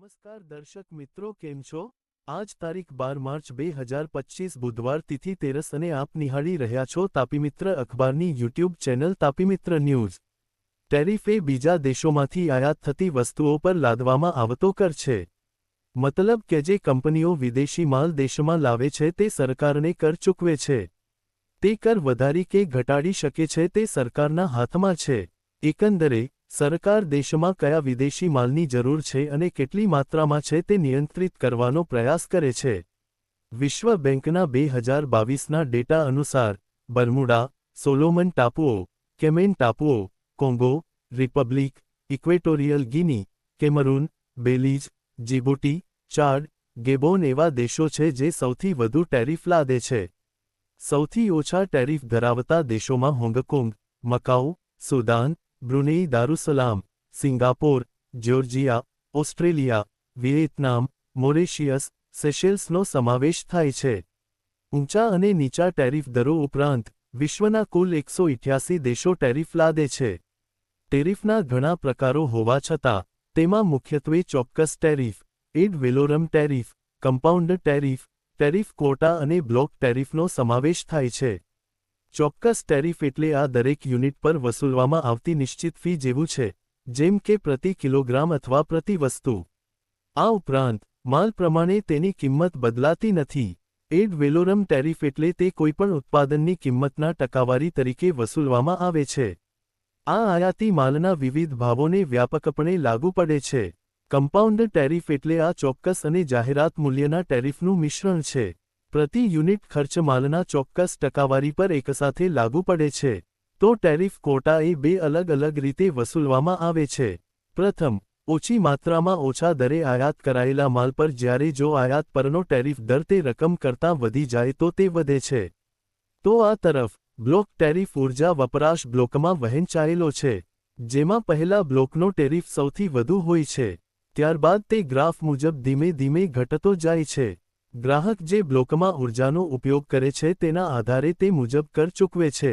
નમસ્કાર દર્શક મિત્રો, કેમ છો? આજ તારીખ બાર માર્ચ બે હજાર પચીસ બુધવાર તિથિ તેરસ અને આપ નિહાળી રહ્યા છો તાપીમિત્ર અખબારની યુટ્યુબ ચેનલ તાપીમિત્ર ન્યૂઝ. ટેરિફે બીજા દેશોમાંથી આયાત થતી વસ્તુઓ પર લાદવામાં આવતો કર છે. મતલબ કે જે કંપનીઓ વિદેશી માલ દેશમાં લાવે છે તે સરકારને કર ચૂકવે છે. તે કર વધારી કે ઘટાડી શકે છે તે સરકારના હાથમાં છે. એકંદરે સરકાર દેશમાં કયા વિદેશી માલની જરૂર છે અને કેટલી માત્રામાં છે તે નિયંત્રિત કરવાનો પ્રયાસ કરે છે? વિશ્વ બેંકના બે હજાર બાવીસના ડેટા અનુસાર, બર્મુડા, સોલોમન ટાપુઓ, કેમેન ટાપુઓ, Congo, Republic, Equatorial Guinea, Cameroon Belize Djibouti, Chad, Gabon એવા દેશો છે જે સૌથી વધુ ટેરિફ લાદે છે. સૌથી ઓછા ટેરિફ ધરાવતા દેશોમાં Hong Kong, Macau, Sudan Brunei Darussalam Singapore Georgia Australia Vietnam Mauritius સેશેલ્સનો સમાવેશ થાય છે ઊંચા અને નીચા ટેરિફ દરો ઉપરાંત વિશ્વના કુલ એકસો ઇઠ્યાસી દેશો ટેરિફ લાદે છે ટેરિફના ઘણા પ્રકારો હોવા છતાં તેમાં મુખ્યત્વે ચોક્કસ tariff ad valorem tariff compound tariff tariff quota અને બ્લોક ટેરિફનો સમાવેશ થાય છે ચોક્કસ ટેરિફ એટલે આ દરેક યુનિટ પર વસૂલવામાં આવતી નિશ્ચિત ફી જેવું છે, જેમ કે પ્રતિ કિલોગ્રામ અથવા પ્રતિ વસ્તુ. આ ઉપરાંત, માલ પ્રમાણે તેની કિંમત બદલાતી નથી. એડ વેલોરમ ટેરિફ એટલે તે કોઈપણ ઉત્પાદનની કિંમતના ટકાવારી તરીકે વસૂલવામાં આવે છે. આ આયાતી માલના વિવિધ ભાવોને વ્યાપકપણે લાગુ પડે છે. કમ્પાઉન્ડ ટેરિફ એટલે આ ચોક્કસ અને જાહેરાત મૂલ્યના ટેરિફનું મિશ્રણ છે. પ્રતિ યુનિટ ખર્ચ માલના ચોક્કસ ટકાવારી પર એકસાથે લાગુ પડે છે. તો ટેરિફ કોટા એ બે અલગ અલગ રીતે વસૂલવામાં આવે છે. પ્રથમ, ઓછી માત્રામાં ઓછા દરે આયાત કરાયેલા માલ પર જ્યારે જો આયાત પરનો ટેરિફ દર તે રકમ કરતાં વધી જાય તો તે વધે છે. તો આ તરફ, બ્લોક ટેરિફ ઊર્જા વપરાશ બ્લોકમાં વહેંચાયેલો છે, જેમાં પહેલા બ્લોકનો ટેરિફ સૌથી વધુ હોય છે. ત્યારબાદ તે ગ્રાફ મુજબ ધીમે ધીમે ઘટતો જાય છે. ગ્રાહક જે બ્લોકમાં ઊર્જાનો ઉપયોગ કરે છે તેના આધારે તે મુજબ કર ચૂકવે છે.